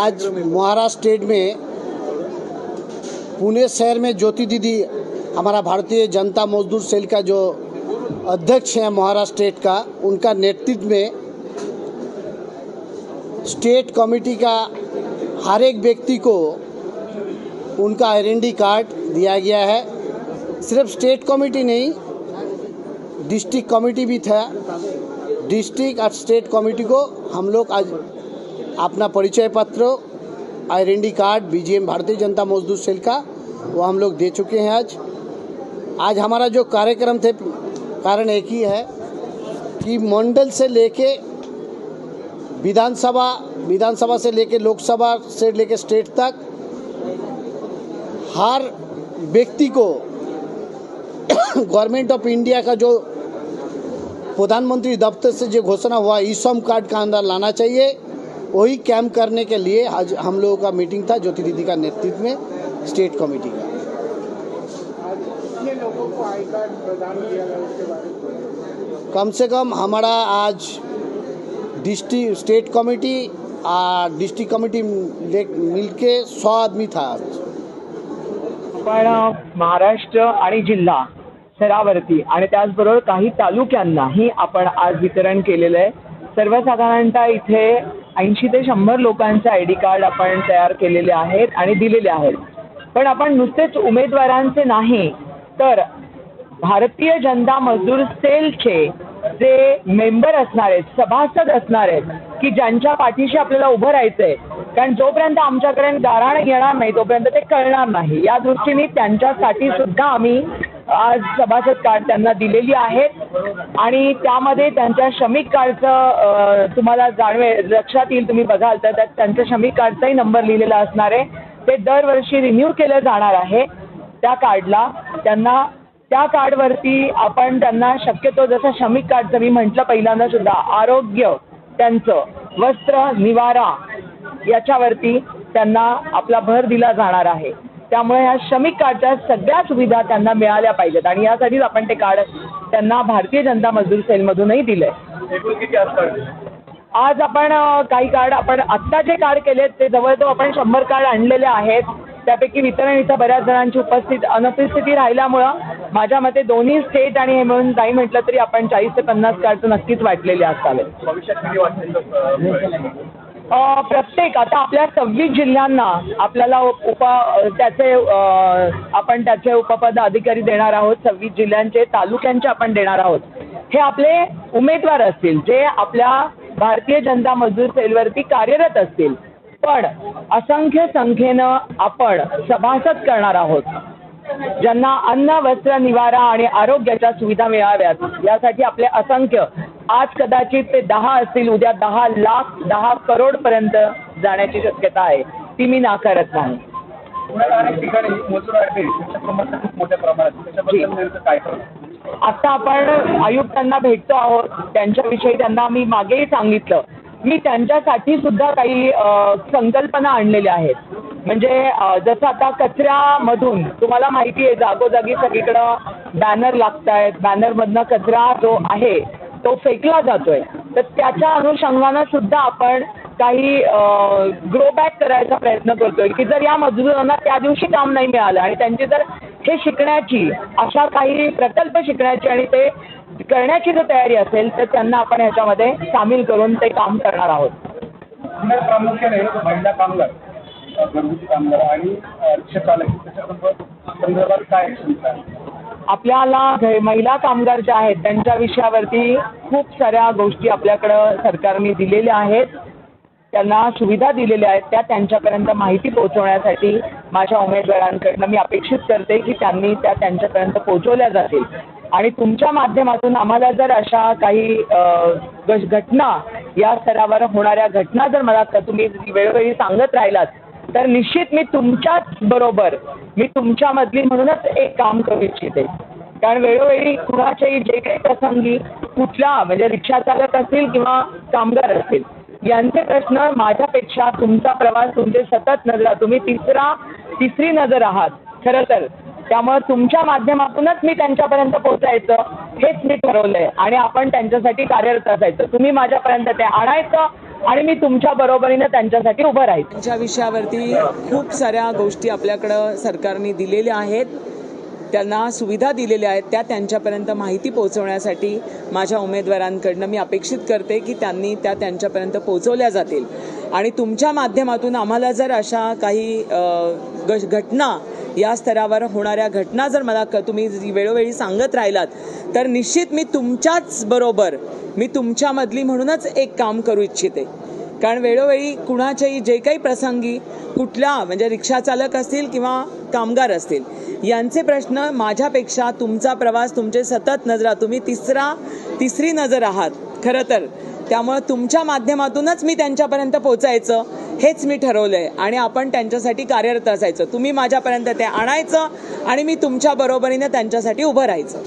आज महाराष्ट्र स्टेट में पुणे शहर में ज्योति दीदी हमारा भारतीय जनता मजदूर सेल का जो अध्यक्ष है महाराष्ट्र स्टेट का उनका नेतृत्व में स्टेट कमेटी का हर एक व्यक्ति को उनका आइडेंटी कार्ड दिया गया है। सिर्फ़ स्टेट कमेटी नहीं, डिस्ट्रिक्ट कमेटी भी था। डिस्ट्रिक्ट और स्टेट कमेटी को हम लोग आज अपना परिचय पत्र identity card, BGM Bharatiya Janata मजदूर सेल का, वो हम लोग दे चुके हैं आज। आज हमारा जो कार्यक्रम थे, कारण एक ही है कि मंडल से लेके विधानसभा विधानसभा से लेकर लोकसभा से लेकर स्टेट तक हर व्यक्ति को गवर्नमेंट ऑफ़ इंडिया का जो प्रधानमंत्री दफ्तर से जो घोषणा हुआ ई श्रम कार्ड का अंदर लाना चाहिए। वही कैंप करने के लिए आज हम लोगों का मीटिंग था, ज्योति दीदी का नेतृत्व में, स्टेट कमेटी का। कम से कम हमारा आज डिस्ट्रिक्ट स्टेट कमेटी और डिस्ट्रिक्ट कमिटी ले- मिलके सौ आदमी था। पण महाराष्ट्र आणि जिल्हा स्तरावरती आणि त्याचबरोबर काही तालुक्यांनाही आपण आज वितरण केलेलं आहे. सर्वसाधारणतः इथे ऐंशी ते शंभर लोकांचे आय डी कार्ड आपण तयार केलेले आहेत आणि दिलेले आहेत. पण आपण नुसतेच उमेदवारांचे नाही तर भारतीय जनता मजदूर सेलचे जे मेंबर असणार आहेत सभासद असणार आहेत की ज्यांच्या पाठीशी आपल्याला उभं राहायचं आहे कारण जोपर्यंत आमच्याकडे गाराण येणार नाही तोपर्यंत ते कळणार नाही. या दृष्टीने त्यांच्यासाठी सुद्धा आम्ही आज सभासद कार्ड त्यांना दिलेली आहेत आणि त्यामध्ये त्यांच्या श्रमिक कार्डचं तुम्हाला जाणवे लक्षात येईल तुम्ही बघाल तर त्यात त्यांच्या श्रमिक कार्डचाही नंबर लिहिलेला असणार आहे. ते दरवर्षी रिन्यू केलं जाणार आहे त्या कार्डला. त्यांना त्या कार्डवरती आपण त्यांना शक्यतो जसं श्रमिक कार्डचं मी म्हटलं पहिल्यांदा सुद्धा आरोग्य त्यांचं वस्त्र निवारा याच्यावरती त्यांना आपला भर दिला जाणार आहे. त्यामुळे ह्या श्रमिक कार्डच्या सगळ्या सुविधा त्यांना मिळाल्या पाहिजेत आणि यासाठीच आपण ते कार्ड त्यांना भारतीय जनता मजदूर सेलमधूनही किती असतात आज आपण काही कार्ड आपण आत्ता जे कार्ड केलेत ते जवळजवळ आपण शंभर कार्ड आणलेले आहेत. त्यापैकी वितरण इथं बऱ्याच जणांची उपस्थित अनुपस्थिती राहिल्यामुळं माझ्या मते दोन्ही स्टेट आणि हे मिळून नाही म्हटलं तरी आपण चाळीस ते पन्नास कार्ड नक्कीच वाटलेले असावेत भविष्यात किती वाटतील अ, प्रत्येक आता आपल्या सव्वीस जिल्ह्यांना आपल्याला उप त्याचे आपण त्याचे उपपद अधिकारी देणार आहोत. सव्वीस जिल्ह्यांचे तालुक्यांचे आपण देणार आहोत. हे आपले उमेदवार असतील जे आपल्या भारतीय जनता मजदूर सेलवरती कार्यरत असतील. पण असंख्य संख्येनं आपण सभासद करणार आहोत. ज्यांना अन्न वस्त्र निवारा आणि आरोग्याच्या सुविधा मिळाव्यात यासाठी आपले असंख्य आज कदाचित ते दहा असतील उद्या दहा लाख दहा करोड पर्यंत जाण्याची शक्यता आहे. ती मी नाकारत नाही. आता आपण आयुक्तांना भेटतो आहोत. त्यांच्याविषयी त्यांना मी मागेही सांगितलं. मी त्यांच्यासाठी सुद्धा काही संकल्पना आणलेल्या आहेत. म्हणजे जसं आता कचऱ्यामधून तुम्हाला माहिती आहे जागोजागी सगळीकडं बॅनर लागत आहेत बॅनरमधनं कचरा जो आहे तो फेकला जातोय. तर त्याच्या अनुषंगानं सुद्धा आपण काही ग्रो बॅक करायचा प्रयत्न करतोय की जर या मजुरांना त्या दिवशी काम नाही मिळालं आणि त्यांची जर हे शिकण्याची अशा काही प्रकल्प शिकण्याची आणि ते करण्याची जर तयारी असेल तर त्यांना आपण ह्याच्यामध्ये सामील करून ते काम करणार आहोत. प्रामुख्याने महिला कामगार घरगुती आणि संदर्भात काय आपल्याला महिला कामगार ज्या आहेत त्यांच्या विषयावरती खूप साऱ्या गोष्टी आपल्याकडं सरकारने दिलेल्या आहेत. त्यांना सुविधा दिलेल्या आहेत त्या त्यांच्यापर्यंत माहिती पोहोचवण्यासाठी माझ्या उमेदवारांकडनं मी अपेक्षित करते की त्यांनी त्या त्यांच्यापर्यंत पोहोचवल्या जातील. आणि तुमच्या माध्यमातून आम्हाला जर अशा काही घटना या स्तरावर होणाऱ्या घटना जर मला तुम्ही वेळोवेळी सांगत राहिलात तर निश्चित मी तुमच्याच बरोबर मी तुमच्यामधली म्हणूनच एक काम करू इच्छिते. कारण वेळोवेळी कुणाच्याही जे काही प्रसंगी कुठला म्हणजे रिक्षा चालक असतील किंवा कामगार असतील यांचे प्रश्न माझ्यापेक्षा तुमचा प्रवास तुमचे सतत नजर तुम्ही तिसरा तिसरी नजर आहात. खरं तर त्यामुळे तुमच्या माध्यमातूनच मी त्यांच्यापर्यंत पोहोचायचं हेच मी ठरवलंय. आणि आपण त्यांच्यासाठी कार्यरत असायचं. तुम्ही माझ्यापर्यंत ते आणायचं आणि मी तुमच्या बरोबरीनं त्यांच्यासाठी उभं राहायचं. त्यांच्या विषयावरती खूप साऱ्या गोष्टी आपल्याकडं सरकारने दिलेल्या आहेत. त्यांना सुविधा दिलेल्या आहेत त्या त्यांच्यापर्यंत माहिती पोहोचवण्यासाठी माझ्या उमेदवारांकडनं मी अपेक्षित करते की त्यांनी त्या त्यांच्यापर्यंत पोहोचवल्या जातील. आणि तुमच्या माध्यमातून आम्हाला जर अशा काही घटना या स्तरावर होणाऱ्या घटना जर मला क तुम्ही वेळोवेळी सांगत राहिलात तर निश्चित मी तुमच्याच बरोबर मी तुमच्यामधली म्हणूनच एक काम करू इच्छिते. कारण वेळोवेळी कुणाच्याही जे काही प्रसंगी कुठल्या म्हणजे रिक्षाचालक असतील किंवा कामगार असतील यांचे प्रश्न माझ्यापेक्षा तुमचा प्रवास तुमचे सतत नजरा तुम्ही तिसरा तिसरी नजर आहात खरं तर. त्यामुळं तुमच्या माध्यमातूनच मी त्यांच्यापर्यंत पोचायचं हेच मी ठरवलं आहे आणि आपण त्यांच्यासाठी कार्यरत असायचं. तुम्ही माझ्यापर्यंत ते आणायचं आणि मी तुमच्या बरोबरीने त्यांच्यासाठी उभं राहायचं.